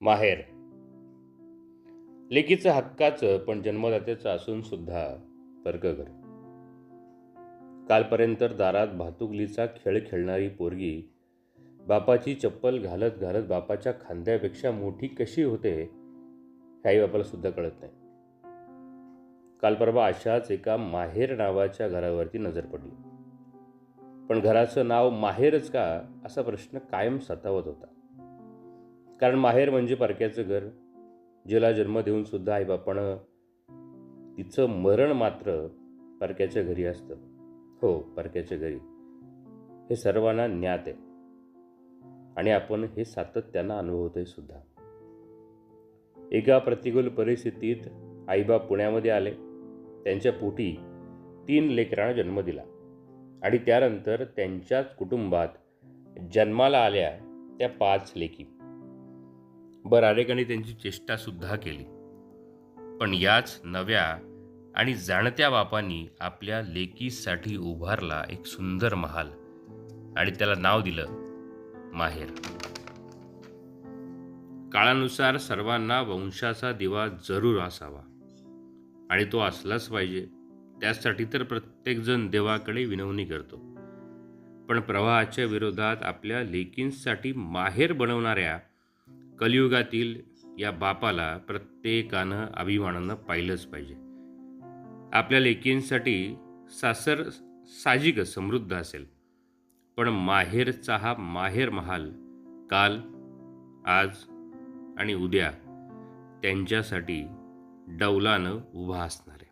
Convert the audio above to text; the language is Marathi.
माहेर. लेकीचं हक्काचं पण जन्मदात्याचं असून सुद्धा परकघर कालपर्यंत दारात भातुकलीचा खेळ खेळणारी पोरगी बापाची चप्पल घालत घालत बापाच्या खांद्यापेक्षा मोठी कशी होते हे बापाला सुद्धा कळत नाही. काल परवा अशाच एका माहेर नावाच्या घरावरती नजर पडली. पण घराचं नाव माहेरच का असा प्रश्न कायम सतावत होता. कारण माहेर म्हणजे परक्याचं घर. जिला जन्म देऊन सुद्धा आईबापानं तिचं मरण मात्र परक्याच्या घरी असतं. हो परक्याच्या घरी. हे सर्वांना ज्ञात आहे. आणि आपण हे सातत्यानं अनुभवतोय सुद्धा. एका प्रतिकूल परिस्थितीत आईबाप पुण्यामध्ये आले. त्यांच्या पोटी तीन लेकरांना जन्म दिला. आणि त्यानंतर त्यांच्याच कुटुंबात जन्माला आल्या त्या पाच लेकी. बर अनेकांनी त्यांची चेष्टासुद्धा केली. पण याच नव्या आणि जाणत्या बापांनी आपल्या लेकीसाठी उभारला एक सुंदर महाल आणि त्याला नाव दिलं माहेर. काळानुसार सर्वांना वंशाचा दिवा जरूर असावा आणि तो असलाच पाहिजे त्यासाठी तर प्रत्येकजण देवाकडे विनवणी करतो. पण प्रवाहाच्या विरोधात आपल्या लेकींसाठी माहेर बनवणाऱ्या कलियुगातील या बापाला प्रत्येकानं अभिमानानं पाहिलंच पाहिजे. आपल्या लेकींसाठी सासर साहजिक समृद्ध असेल. पण माहेरचा हा माहेर महाल काल आज आणि उद्या त्यांच्यासाठी डौलानं उभा असणार आहे.